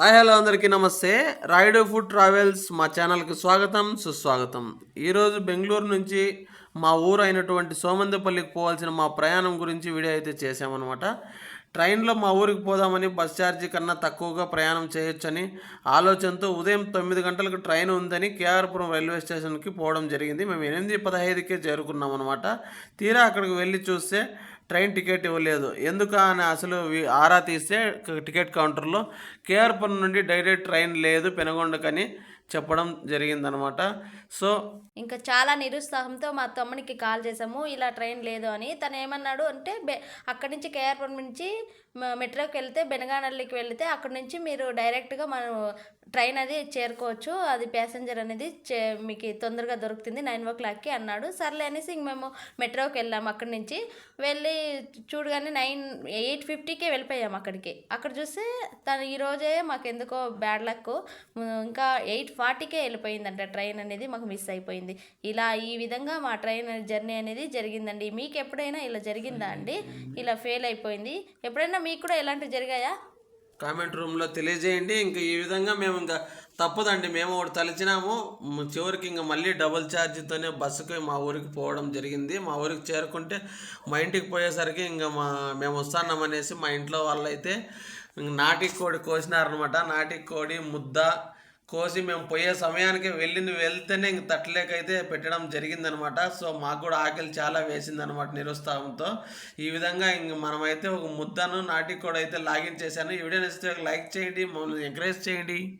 Hi hello అందరికీ నమస్తే. Rayudu food travels మా ఛానల్కి స్వాగతం సుస్వాగతం. ఈరోజు బెంగళూరు నుంచి మా ఊరు అయినటువంటి సోమందపల్లికి పోవాల్సిన మా ప్రయాణం గురించి వీడియో అయితే చేసామన్నమాట ట్రైన్లో మా ఊరికి పోదామని బస్ ఛార్జీ కన్నా తక్కువగా ప్రయాణం చేయొచ్చని ఆలోచనతో ఉదయం తొమ్మిది గంటలకు ట్రైన్ ఉందని కేఆర్పురం రైల్వే స్టేషన్కి పోవడం జరిగింది. మేము ఎనిమిది పదహైదుకే చేరుకున్నాం అనమాట తీరా అక్కడికి వెళ్ళి చూస్తే ట్రైన్ టికెట్ ఇవ్వలేదు. ఎందుకు అని అసలు ఆరా తీస్తే టికెట్ కౌంటర్లో కేఆర్పురం నుండి డైరెక్ట్ ట్రైన్ లేదు పెనగొండకని చెప్పడం జరిగిందనమాట. సో ఇంకా చాలా నిరుత్సాహంతో మా తమ్మునికి కాల్ చేసాము ఇలా ట్రైన్ లేదు అని. తను ఏమన్నాడు అంటే బె అక్కడి నుంచి కేఆర్పురం నుంచి మెట్రోకి వెళ్తే బెనగానల్లికి వెళ్తే అక్కడి నుంచి మీరు డైరెక్ట్గా మనం ట్రైన్ అది చేరుకోవచ్చు. అది ప్యాసింజర్ అనేది చే మీకు తొందరగా దొరుకుతుంది నైన్ ఓ క్లాక్కి అన్నాడు. సర్లే అనేసి ఇంక మేము మెట్రోకి వెళ్ళాము అక్కడి నుంచి. వెళ్ళి చూడగానే నైన్ ఎయిట్ ఫిఫ్టీకే వెళ్ళిపోయాము అక్కడికి. అక్కడ చూస్తే తను ఈరోజే మాకు ఎందుకో బ్యాడ్ లక్. ఇంకా ఎయిట్ ఫార్టీకే వెళ్ళిపోయిందంట. ట్రైన్ అనేది మాకు మిస్ అయిపోయింది. ఇలా ఈ విధంగా మా ట్రైన్ జర్నీ అనేది జరిగిందండి. మీకు ఎప్పుడైనా ఇలా జరిగిందా అండి? ఇలా ఫెయిల్ అయిపోయింది. ఎప్పుడైనా మీకు కూడా ఇలాంటివి జరిగాయా? కామెంట్ రూమ్లో తెలియజేయండి. ఇంకా ఈ విధంగా మేము ఇంకా తప్పదండి. మేము ఒకటి తలిచినాము. చివరికి ఇంకా మళ్ళీ డబుల్ ఛార్జ్తోనే బస్సుకి మా ఊరికి పోవడం జరిగింది. మా ఊరికి చేరుకుంటే మా ఇంటికి పోయేసరికి ఇంకా మా మేము వస్తున్నాం అనేసి మా ఇంట్లో వాళ్ళైతే ఇంక నాటి కోడి కోసినారనమాట నాటి కోడి ముద్ద కోసి మేము పోయే సమయానికి వెళ్ళిన వెళ్తేనే ఇంక తట్టలేకైతే పెట్టడం జరిగిందనమాట. సో మాకు కూడా ఆకలి చాలా వేసిందనమాట నిరుత్సాహంతో. ఈ విధంగా ఇంక మనమైతే ఒక ముద్దను నాటికి కూడా అయితే లాగిన్ చేశాను. ఈ వీడియో నచ్చితే లైక్ చేయండి మమ్మల్ని ఎంకరేజ్ చేయండి.